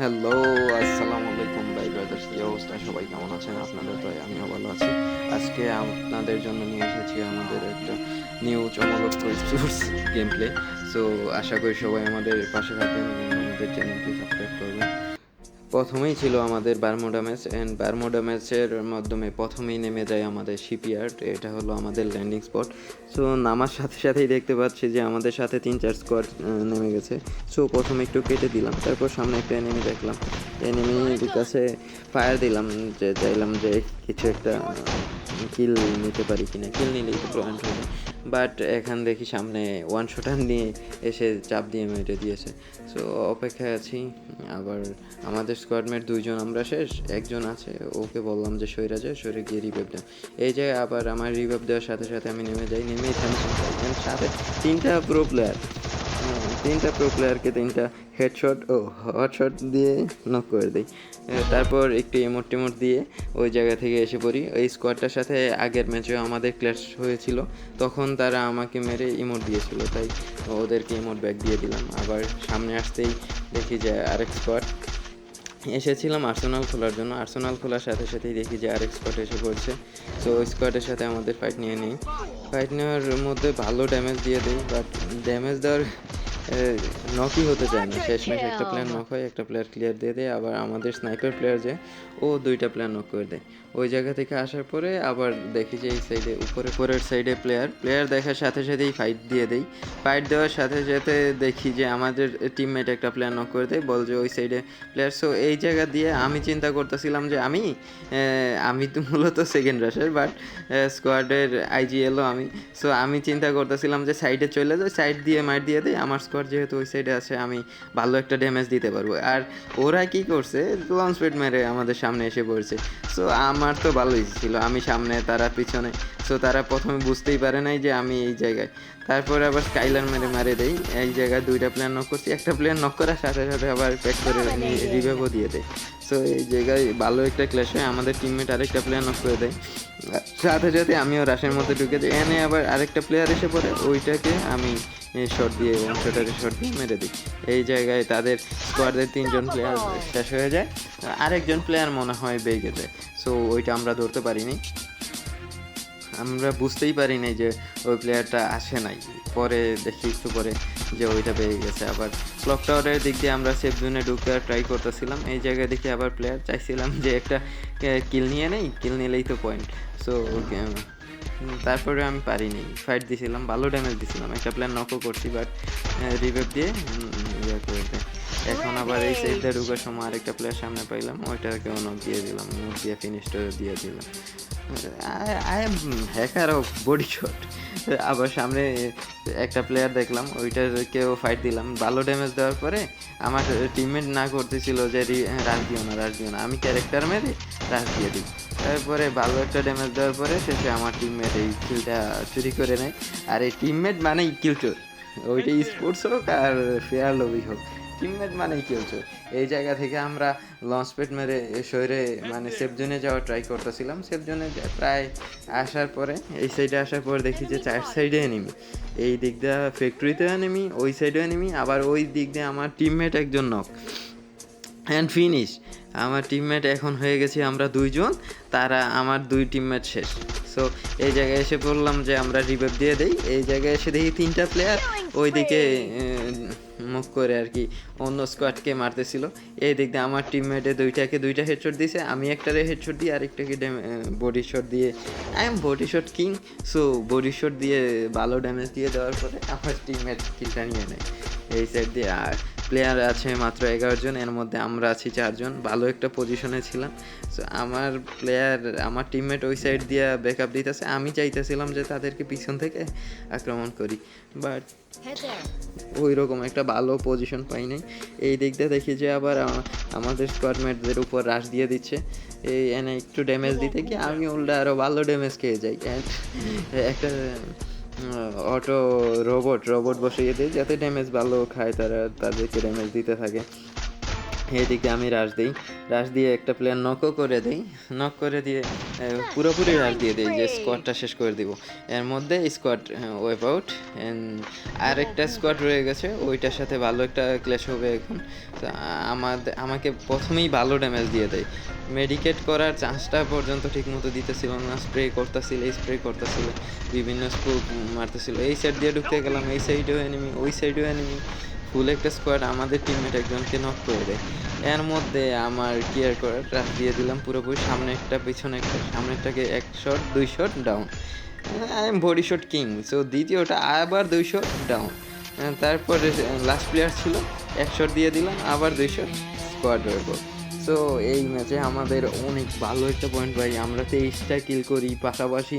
Hello আসসালামু আলাইকুম, ভাই ব্রাদার্স কি অবস্থা? সবাই কেমন আছেন? আপনাদের তো আমিও ভালো আছি। আজকে আপনাদের জন্য নিয়ে এসেছি আমাদের একটা নিউ চমলক কোর্স গেম প্লে সো আশা করি সবাই আমাদের পাশে থাকবেন আমাদের চ্যানেলটি সাবস্ক্রাইব করবেন। প্রথমেই ছিল আমাদের বারমোডা ম্যাচ অ্যান্ড বারমোডা ম্যাচের মাধ্যমে প্রথমেই নেমে যায় আমাদের শিপইয়ার্ড এটা হলো আমাদের ল্যান্ডিং স্পট সো নামার সাথে সাথেই দেখতে পাচ্ছি যে আমাদের সাথে তিন চার স্কোয়াড নেমে গেছে। সো প্রথমে একটু কেটে দিলাম তারপর সামনে একটা এনিমি দেখলাম। এনিমির কাছে ফায়ার দিলাম যে চাইলাম যে কিছু একটা কিল নিতে পারি কিনা। কিল নিলেই তো পয়েন্ট হবে। বাট এখান দেখি সামনে ওয়ান শটার নিয়ে এসে চাপ দিয়ে মেটে দিয়েছে। সো অপেক্ষায় আছি, আবার আমাদের স্কোয়াডমেট দুইজন আমরা শেষ, একজন আছে, ওকে বললাম যে সৈরা যায় সৈরে গিয়ে রিভাইভ দেয়। এই যে আবার আমার রিভাইভ দেওয়ার সাথে সাথে আমি নেমে যাই নেমে সাথে তিনটা প্রো প্লেয়ার তিনটা প্রো প্লেয়ারকে তিনটা হেডশট ও হটশট দিয়ে নক করে আহ, তারপর একটু ইমোট টিমোট দিয়ে ওই জায়গা থেকে এসে পড়ি। ওই স্কোয়াডটার সাথে আগের ম্যাচেও আমাদের ক্ল্যাশ হয়েছিল। তখন তারা আমাকে মেরে ইমোট দিয়েছিল তাই ওদেরকে ইমোট ব্যাক দিয়ে দিলাম। আবার সামনে আসতেই দেখি যে আরেক স্কোয়াড এসেছিলাম আর্সেনাল খোলার জন্য। আর্সেনাল খোলার সাথে সাথেই দেখি যে আরেক স্কোয়াড এসে পড়ছে। তো ওই স্কোয়াডের সাথে আমাদের ফাইট নিয়ে নিই। ফাইট নেওয়ার মধ্যে ভালো ড্যামেজ দিয়ে দিই বাট ড্যামেজ দেওয়ার নকই হতে চায় না। শেষমেশ একটা প্লেয়ার নক হয় একটা প্লেয়ার ক্লিয়ার দিয়ে দেয়। আবার আমাদের স্নাইপার প্লেয়ার যে ও দুইটা প্লেয়ার নক করে দেয়। ওই জায়গা থেকে আসার পরে আবার দেখি যে এই সাইডে উপরে পরের সাইডে প্লেয়ার প্লেয়ার দেখার সাথে সাথেই ফাইট দিয়ে দেই। ফাইট দেওয়ার সাথে সাথে দেখি যে আমাদের টিমমেট একটা প্লেয়ার নক করে দেয়। বল যে ওই সাইডে প্লেয়ার সো এই জায়গা দিয়ে আমি চিন্তা করতেছিলাম যে আমি আমি তো মূলত সেকেন্ড রাশের বাট স্কোয়াডের আইজিএলও আমি। সো আমি চিন্তা করতেছিলাম যে সাইডে চলে যাই সাইড দিয়ে মার দিয়ে দেয় আমার স্কোয়াড যেহেতু ওই সাইডে আছে, আমি ভালো একটা ড্যামেজ দিতে পারব। আর ওরা কি করছে? লঞ্চ পেড মেরে আমাদের সামনে এসে পড়ছে। সো আমার তো ভালোই ছিল। আমি সামনে, তারা পিছনে। সো তারা প্রথমে বুঝতেই পারে নাই যে আমি এই জায়গায়। তারপরে আবার স্কাইলার মেরে মারে দেই। এই জায়গায় দুইটা প্লেয়ার নক করছি একটা প্লেয়ার নক করার সাথে সাথে আবার প্যাক করে রিভেভও দিয়ে দেয়। সো এই জায়গায় ভালো একটা ক্লাস হয়। আমাদের টিমমেট আরেকটা প্লেয়ার নক করে দেয়। সাথে সাথে আমিও রাশের মধ্যে ঢুকে যাই। এনে আবার আরেকটা প্লেয়ার এসে পড়ে। ওইটাকে আমি শট দিয়ে শটারে শট দিয়ে মেরে দিই। এই জায়গায় তাদের স্কোয়াডের তিনজন প্লেয়ার শেষ হয়ে যায়। আরেকজন প্লেয়ার মনে হয় বেগে যায়। সো ওইটা আমরা ধরতে পারিনি। বুঝতেই পারি নাই যে ওই প্লেয়ারটা আসে নাই। পরে দেখি একটু পরে যে ওইটা পেয়ে গেছে। আবার ক্লক টাওয়ারের দিক দিয়ে আমরা সেফ জোনে ঢুকার ট্রাই করতেছিলাম। এই জায়গায় দেখি আবার প্লেয়ার চাইছিলাম যে একটা কিল নিয়ে নেই। কিল নিলেই তো পয়েন্ট সো তারপরে আমি পারিনি। ফাইট দিছিলাম, ভালো ড্যামেজ দিছিলাম। একটা প্লেয়ার নকও করছি বাট রিভেভ দিয়ে ইয়ে করে দেয় এখন আবার এই সাইডে ঢুকার সময় আরেকটা প্লেয়ার সামনে পাইলাম ওইটাকেও নক দিয়ে দিলাম নক দিয়ে ফিনিশটা দিয়ে দিলাম। I am hacker of body shot আবার সামনে একটা প্লেয়ার দেখলাম, ওইটাকেও ফাইট দিলাম। ভালো ড্যামেজ দেওয়ার পরে আমার টিমমেট না করতেছিল যে রি- রাশ দিও না, রাশ দিও না। আমি ক্যারেক্টার মেরে রাশ দিয়ে দিই তারপরে ভালো একটা ড্যামেজ দেওয়ার পরে শেষে আমার টিমমেট এই কিলটা চুরি করে নেয়। আর এই টিমমেট মানেই কিল চোর। ওইটা স্পোর্টস হোক আর ফেয়ার লবি হোক। টিমমেট মানেই কিল চোর। এই জায়গা থেকে আমরা লঞ্চ পেট মেরে শহরে মানে সেফ জোনে যাওয়ার ট্রাই করতেছিলাম। সেফ জোনে প্রায় আসার পরে এই সাইডে আসার পর দেখি যে চার সাইডে এনিমি এই দিক দিয়ে ফ্যাক্টরিতেও এনিমি ওই সাইডেও এনিমি আবার ওই দিক দিয়ে আমার টিমমেট একজন নক অ্যান্ড ফিনিশ আমার টিমমেট এখন হয়ে গেছি আমরা দুইজন, তারা আমার দুই টিমমেট শেষ। সো এই জায়গায় এসে বললাম যে আমরা রিভাইভ দিয়ে দেই। এই জায়গায় এসে দেখি তিনটা প্লেয়ার ওইদিকে মুখ করে আর কি অন্য স্কোয়াডকে মারতেছিল। এই দিক দিয়ে আমার টিমমেটে দুইটাকে দুইটা হেডশট দিয়েছে আমি একটারে হেডশট দিয়ে আরেকটাকে বডি শট দিয়ে। I am body shot king so body shot দিয়ে ভালো ড্যামেজ দিয়ে দেওয়ার পরে আমার টিমমেট কিলটা নিয়ে নেয়। এই সাইড দিয়ে আর প্লেয়ার আছে মাত্র এগারো জন এর মধ্যে আমরা আছি চারজন। ভালো একটা পজিশনে ছিলাম। সো আমার প্লেয়ার আমার টিমমেট ওই সাইড দিয়ে ব্যাকআপ দিতেছে। আমি চাইতেছিলাম যে তাদেরকে পিছন থেকে আক্রমণ করি। বাট ওই রকম একটা ভালো পজিশন পাই নাই। এই দিক দিয়ে দেখি যে আবার আমাদের স্কোয়াডমেটদের উপর রাশ দিয়ে দিচ্ছে। এই এনে একটু ড্যামেজ দিতে গিয়ে আমি উল্টা আরও ভালো ড্যামেজ খেয়ে যাই। And একটা অটো রোবট রোবট বসিয়ে দিই যাতে ড্যামেজ ভালো খায় তারা তাদেরকে ড্যামেজ দিতে থাকে। এদিকে আমি রাশ দিই। রাশ দিয়ে একটা প্লেয়ার নকও করে দিই। নক করে দিয়ে পুরোপুরি রাশ দিয়ে দিই যে স্কোয়াডটা শেষ করে দিব। এর মধ্যে স্কোয়াড ওয়েপ আউট আর একটা স্কোয়াড রয়ে গেছে। ওইটার সাথে ভালো একটা ক্লেশ হবে এখন। তো আমাদের আমাকে প্রথমেই ভালো ড্যামেজ দিয়ে দেয়। মেডিকেট করার চান্সটা পর্যন্ত ঠিকমতো দিতেছিল না। স্প্রে করতেছিল স্প্রে করতেছিল। বিভিন্ন স্কোপ মারতেছিল। এই সাইড দিয়ে ঢুকতে গেলাম, এই সাইডেও এনিমি ওই সাইডেও এনিমি ফুল একটা স্কোয়াড আমাদের টিমমেট একজনকে নক করে দেয়। এর মধ্যে আমার কেয়ার করার দিয়ে দিলাম পুরোপুরি, সামনে একটা, পিছনে একটা, সামনে একটাকে এক শট দুই shot down I am body shot king so দ্বিতীয়টা আবার দুই শট ডাউন তারপরে লাস্ট প্লেয়ার ছিল, এক শট দিয়ে দিলাম, আবার দুই শট স্কোয়াড রেকর্ড সো এই ম্যাচে আমাদের অনেক ভালো একটা পয়েন্ট পাই আমরা তেইশটা কিল করি, পাশাপাশি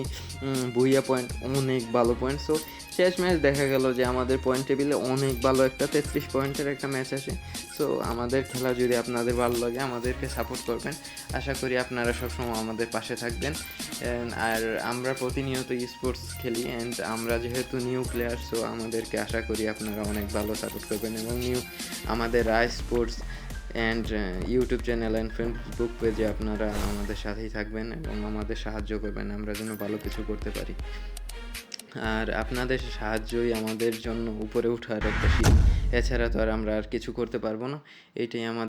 ভুইয়া পয়েন্ট অনেক ভালো পয়েন্ট সো শেষ ম্যাচ দেখা গেল যে আমাদের পয়েন্ট টেবিলে অনেক ভালো একটা তেত্রিশ পয়েন্টের একটা ম্যাচ আসে। সো আমাদের খেলা যদি আপনাদের ভালো লাগে, আমাদেরকে সাপোর্ট করবেন। আশা করি আপনারা সবসময় আমাদের পাশে থাকবেন। আর আমরা প্রতিনিয়ত স্পোর্টস খেলি। অ্যান্ড আমরা যেহেতু নিউ প্লেয়ার সো আমাদেরকে আশা করি আপনারা অনেক ভালো সাপোর্ট করবেন। এবং নিউ আমাদের Roy sports and YouTube channel and Facebook পেজে আপনারা আমাদের সাথেই থাকবেন এবং আমাদের সাহায্য করবেন, আমরা যেন ভালো কিছু করতে পারি। আর আপনাদের সাহায্যই আমাদের জন্য উপরে ওঠার একটা সিঁড়ি এছাড়া তো আর আমরা আর কিছু করতে পারব না। এটাই আমাদের